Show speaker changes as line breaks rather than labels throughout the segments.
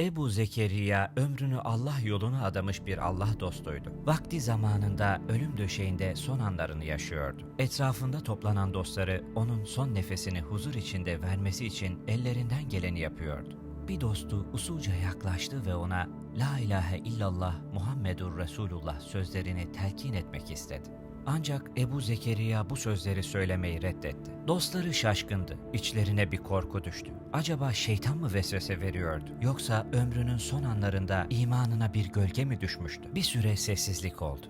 Ebu Zekeriya ömrünü Allah yoluna adamış bir Allah dostuydu. Vakti zamanında ölüm döşeğinde son anlarını yaşıyordu. Etrafında toplanan dostları onun son nefesini huzur içinde vermesi için ellerinden geleni yapıyordu. Bir dostu usulca yaklaştı ve ona La ilahe illallah Muhammedur Resulullah sözlerini telkin etmek istedi. Ancak Ebu Zekeriya bu sözleri söylemeyi reddetti. Dostları şaşkındı. İçlerine bir korku düştü. Acaba şeytan mı vesvese veriyordu? Yoksa ömrünün son anlarında imanına bir gölge mi düşmüştü? Bir süre sessizlik oldu.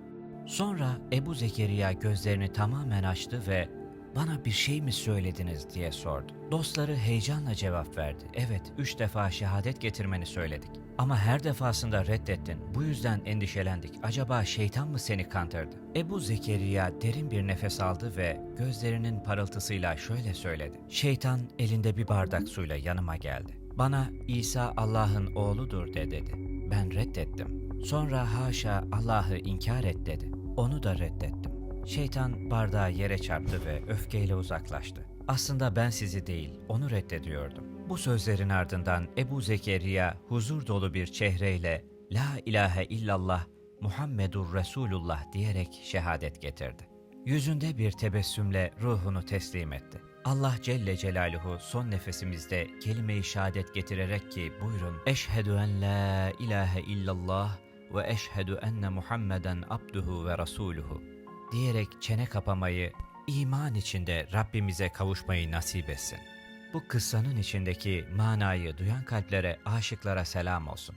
Sonra Ebu Zekeriya gözlerini tamamen açtı ve bana bir şey mi söylediniz diye sordu. Dostları heyecanla cevap verdi. Evet, üç defa şehadet getirmeni söyledik. Ama her defasında reddettin. Bu yüzden endişelendik. Acaba şeytan mı seni kandırdı? Ebu Zekeriya derin bir nefes aldı ve gözlerinin parıltısıyla şöyle söyledi. Şeytan elinde bir bardak suyla yanıma geldi. Bana İsa Allah'ın oğludur de dedi. Ben reddettim. Sonra haşa Allah'ı inkar et dedi. Onu da reddettim. Şeytan bardağı yere çarptı ve öfkeyle uzaklaştı. Aslında ben sizi değil, onu reddediyordum. Bu sözlerin ardından Ebu Zekeriya huzur dolu bir çehreyle La ilahe illallah Muhammedur Resulullah diyerek şehadet getirdi. Yüzünde bir tebessümle ruhunu teslim etti. Allah Celle Celaluhu son nefesimizde kelime-i şehadet getirerek ki buyurun Eşhedü en la ilahe illallah ve eşhedü enne Muhammeden abduhu ve rasuluhu diyerek çene kapamayı, iman içinde Rabbimize kavuşmayı nasip etsin. Bu kıssanın içindeki manayı duyan kalplere, aşıklara selam olsun.